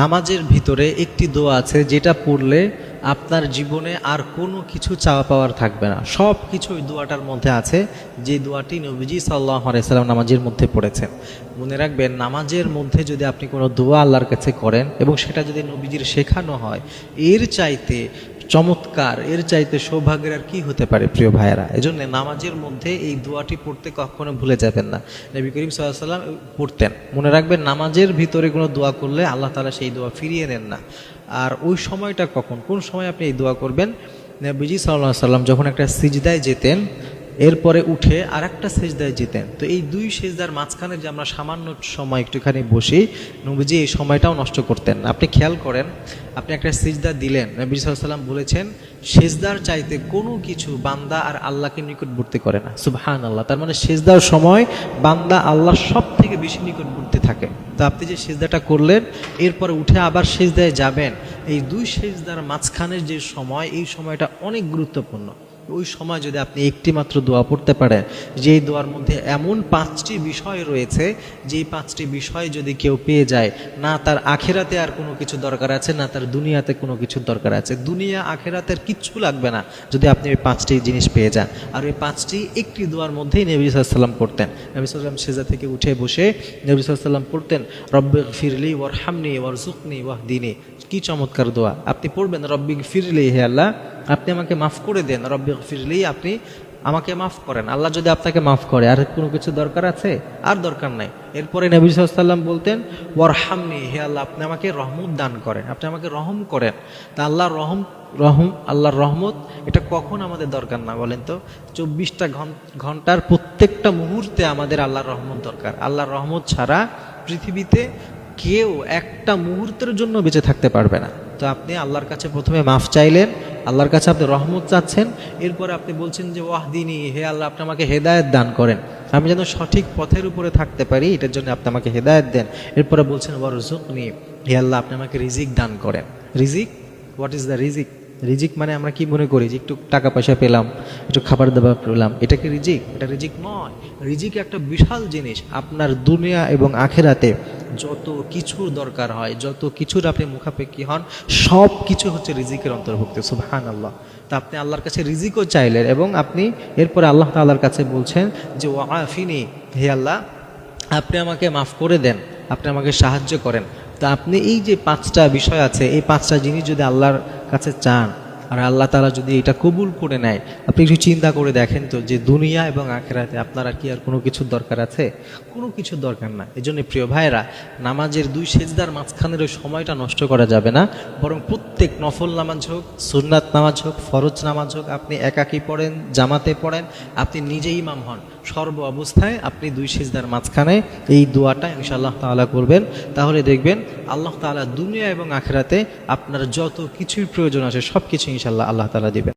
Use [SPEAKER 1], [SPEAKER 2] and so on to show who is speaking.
[SPEAKER 1] নামাজের ভিতরে একটি দোয়া আছে যেটা পড়লে আপনার জীবনে আর কোনো কিছু চাওয়া পাওয়ার থাকবে না। সব কিছু ওই দোয়াটার মধ্যে আছে, যে দোয়াটি নবীজি সাল্লাহ আলাইসাল্লাম নামাজের মধ্যে পড়েছেন। মনে রাখবেন, নামাজের মধ্যে যদি আপনি কোনো দোয়া আল্লাহর কাছে করেন এবং সেটা যদি নবীজির শেখানো হয়, এর চাইতে চমৎকার। এর চাইতে সৌভাগ্যের আর কি হতে পারে, প্রিয় ভাইয়েরা? এই এজন্য নামাজের মধ্যে এই দোয়াটি পড়তে কখনো ভুলে যাবেন না। নবী করিম সাল্লাম পড়তেন। মনে রাখবেন, নামাজের ভিতরে কোনো দোয়া করলে আল্লাহ তালা সেই দোয়া ফিরিয়ে নেন না। আর ওই সময়টা কখন? কোন সময় আপনি এই দোয়া করবেন? নবীজি সাল্লাহ সাল্লাম যখন একটা সিজদায় যেতেন এরপরে উঠে আর একটা সেজদায় যেতেন। তো এই দুই সেজদার মাঝখানে যে আমরা সামান্য সময় একটুখানি বসি, নবীজি এই সময়টাও নষ্ট করতেন আপনি খেয়াল করেন, আপনি একটা সিজদা দিলেন, নবী সাল্লাম বলেছেন, সেজদার চাইতে কোনো কিছু বান্দা আর আল্লাহকে নিকটবর্তী করে না। সুবহান আল্লাহ তার মানে সেজদার সময় বান্দা আল্লাহ সব থেকে বেশি নিকটবর্তী থাকে। তো আপনি যে সেজদাটা করলেন, এরপরে উঠে আবার সেজদায় যাবেন। এই দুই সেজদার মাঝখানের যে সময়, এই সময়টা অনেক গুরুত্বপূর্ণ। ওই সময় যদি আপনি একটি মাত্র দোয়া পড়তে পারেন যে দোয়ার মধ্যে এমন পাঁচটি বিষয় রয়েছে, যেই পাঁচটি বিষয় যদি কেউ পেয়ে যায়, না তার আখেরাতে আর কোনো কিছু দরকার আছে, না তার দুনিয়াতে কোনো কিছু দরকার আছে। দুনিয়া আখেরাতের কিচ্ছু লাগবে না যদি আপনি ওই পাঁচটি জিনিস পেয়ে যান। আর ওই পাঁচটি একটি দোয়ার মধ্যেই নবী সাল্লাম পড়তেন। নবী সাল্লাম সেজা থেকে উঠে বসে নবী সাল্লাম পড়তেন, রব্বে ফিরলি ওয়ার হামনি ওয়ার জুকনি ওয়াহ দিনে কি চমৎকার দোয়া। আপনি পড়বেন রব্বিক ফিরলি হে আল্লাহ আপনি আমাকে মাফ করে দেন, রব্বি ফিরলেই আপনি আমাকে মাফ করেন। আল্লাহ যদি আপনাকে মাফ করে, আর কোনো কিছু দরকার আছে? আর দরকার নাই। এরপরে নবী সাল্লাম বলতেন, ওয়ারহামনি, হে আল্লাহ, আপনি আমাকে রহমত দান করেন, আপনি আমাকে রহম করেন। তা আল্লাহ রহম রহম, আল্লাহর রহমত, এটা কখন আমাদের দরকার না বলেন তো? চব্বিশটা ঘণ্টার প্রত্যেকটা মুহূর্তে আমাদের আল্লাহর রহমত দরকার। আল্লাহর রহমত ছাড়া পৃথিবীতে কেউ একটা মুহূর্তের জন্য বেঁচে থাকতে পারবে না। তো আপনি আল্লাহর কাছে প্রথমে মাফ চাইলেন আল্লাহর কাছে আপনি রহমত চাচ্ছেন, এরপরে আপনি বলছেন যে, ওয়াহ, দিনী, হে আল্লাহ, আপনি আমাকে হেদায়ত দান করেন। আমি যেন সঠিক পথের উপরে থাকতে পারি, এটার জন্য আপনি আমাকে হেদায়ত দেন। এরপরে বলছেন ওয়ারজুক নিয়ে হে আল্লাহ, আপনি আমাকে রিজিক দান করেন। রিজিক? হোয়াট ইজ দ্য রিজিক? রিজিক মানে আমরা কি মনে করি যে একটু টাকা পয়সা পেলাম, একটু খাবার দাবার পেলাম, এটা কি রিজিক? এটা রিজিক নয়। রিজিক একটা বিশাল জিনিস। আপনার দুনিয়া এবং আখেরাতে যত কিছুর দরকার হয়, যত কিছুর আপনি মুখাপেক্ষি হন, সব কিছু হচ্ছে রিজিকের অন্তর্ভুক্ত সুবহান আল্লাহ তা আপনি আল্লাহর কাছে রিজিকও চাইলেন এবং আপনি এরপরে আল্লাহ তাল্লাহর কাছে বলছেন যে ও আফিনি, হে আল্লাহ, আপনি আমাকে মাফ করে দেন, আপনি আমাকে সাহায্য করেন। তা আপনি এই যে পাঁচটা বিষয় আছে, এই পাঁচটা জিনিস যদি আল্লাহর কাছে চান, আর আল্লাহ তালা যদি এটা কবুল করে নেয়, আপনি একটু চিন্তা করে দেখেন তো যে দুনিয়া এবং আখেরাতে আপনার কি আর কোনো কিছুর দরকার আছে? কোনো কিছুর দরকার না। এই জন্য প্রিয় ভাইরা নামাজের দুই সেজদার মাঝখানের ওই সময়টা নষ্ট করা যাবে না। বরং প্রত্যেক নফল নামাজ হোক, সুন্নাত নামাজ হোক, ফরজ নামাজ হোক, আপনি একাকি পড়েন, জামাতে পড়েন, আপনি নিজেই ইমাম হন। সর্ব অবস্থায় আপনি দুই সিজদার মাঝখানে এই দোয়াটা ইনশাআল্লাহ তাআলা করবেন। তাহলে দেখবেন আল্লাহ তাআলা দুনিয়া এবং আখেরাতে আপনার যত কিছুই প্রয়োজন আছে সব কিছু ইনশাআল্লাহ আল্লাহ তালা দিবেন।